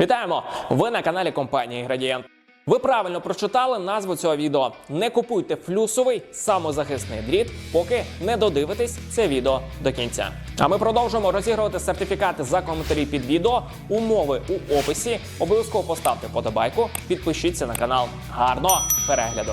Вітаємо! Ви на каналі компанії Градієнт. Ви правильно прочитали назву цього відео. Не купуйте флюсовий самозахисний дріт, поки не додивитесь це відео до кінця. А ми продовжуємо розігрувати сертифікати за коментарі під відео. Умови у описі. Обов'язково поставте подобайку, підпишіться на канал. Гарного перегляду!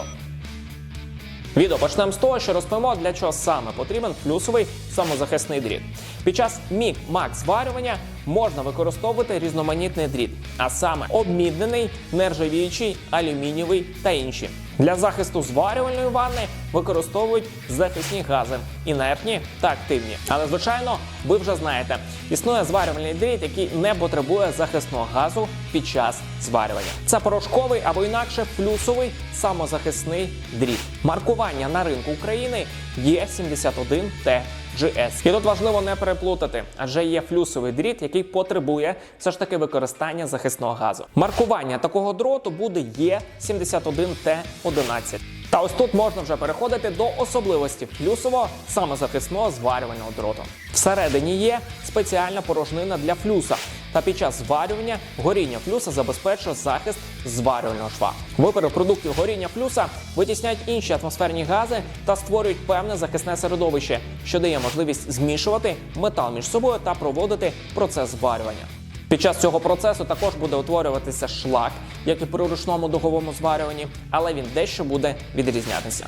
Відео почнемо з того, що розповімо, для чого саме потрібен плюсовий самозахисний дріт. Під час мік мак зварювання можна використовувати різноманітний дріт, а саме обміднений, нержавіючий, алюмінієвий та інші. Для захисту зварювальної ванни використовують захисні гази інертні та активні. Але звичайно, ви вже знаєте, існує зварювальний дріт, який не потребує захисного газу під час зварювання. Це порошковий або інакше плюсовий самозахисний дріт. Маркування на ринку України є 71 т GS. І тут важливо не переплутати, адже є флюсовий дріт, який потребує все ж таки використання захисного газу. Маркування такого дроту буде Є71Т11. Та ось тут можна вже переходити до особливості флюсового самозахисного зварювального дроту. Всередині є спеціальна порожнина для флюса. Та під час зварювання горіння флюса забезпечує захист зварювального шва. Випари продуктів горіння флюса витісняють інші атмосферні гази та створюють певне захисне середовище, що дає можливість змішувати метал між собою та проводити процес зварювання. Під час цього процесу також буде утворюватися шлак, як і при ручному дуговому зварюванні, але він дещо буде відрізнятися.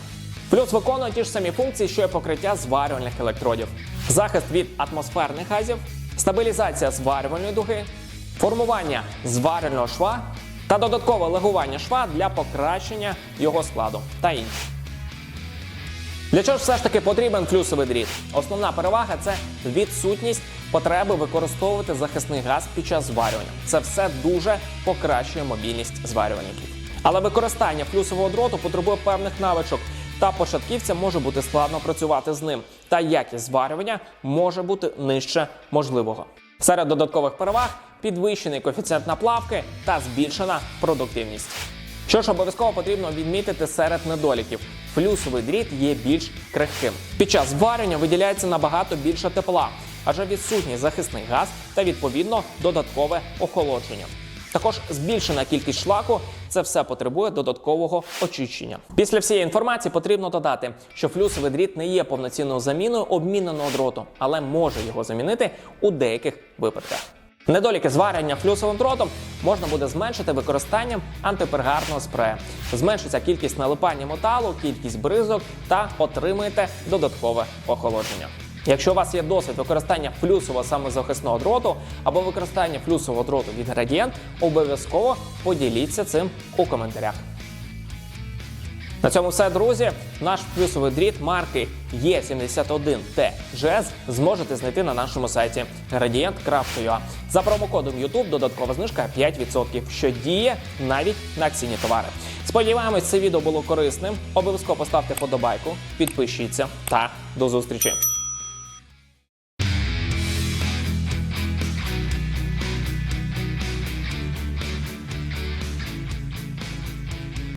Плюс виконує ті ж самі функції, що і покриття зварювальних електродів, захист від атмосферних газів, стабілізація зварювальної дуги, формування зварювального шва та додаткове легування шва для покращення його складу та інші. Для чого ж все ж таки потрібен флюсовий дріт? Основна перевага це відсутність потреби використовувати захисний газ під час зварювання. Це все дуже покращує мобільність зварювальників. Але використання флюсового дроту потребує певних навичок, та початківцям може бути складно працювати з ним. Та якість зварювання може бути нижче можливого. Серед додаткових переваг підвищений коефіцієнт наплавки та збільшена продуктивність. Що ж обов'язково потрібно відмітити серед недоліків. Флюсовий дріт є більш крихким. Під час зварювання виділяється набагато більше тепла, адже відсутній захисний газ та відповідно додаткове охолодження. Також збільшена кількість шлаку це все потребує додаткового очищення. Після всієї інформації потрібно додати, що флюсовий дріт не є повноцінною заміною обміненого дроту, але може його замінити у деяких випадках. Недоліки зварювання флюсовим дротом можна буде зменшити використанням антипергарного спрею. Зменшиться кількість налипання металу, кількість бризок та отримаєте додаткове охолодження. Якщо у вас є досвід використання флюсового самозахисного дроту або використання флюсового дроту від Gradient, обов'язково поділіться цим у коментарях. На цьому все, друзі. Наш плюсовий дріт марки Е71T зможете знайти на нашому сайті gradient.ua. За промокодом YouTube додаткова знижка 5%, що діє навіть на акційні товари. Сподіваємось, це відео було корисним. Обов'язково поставте подобайку, підпишіться та до зустрічі.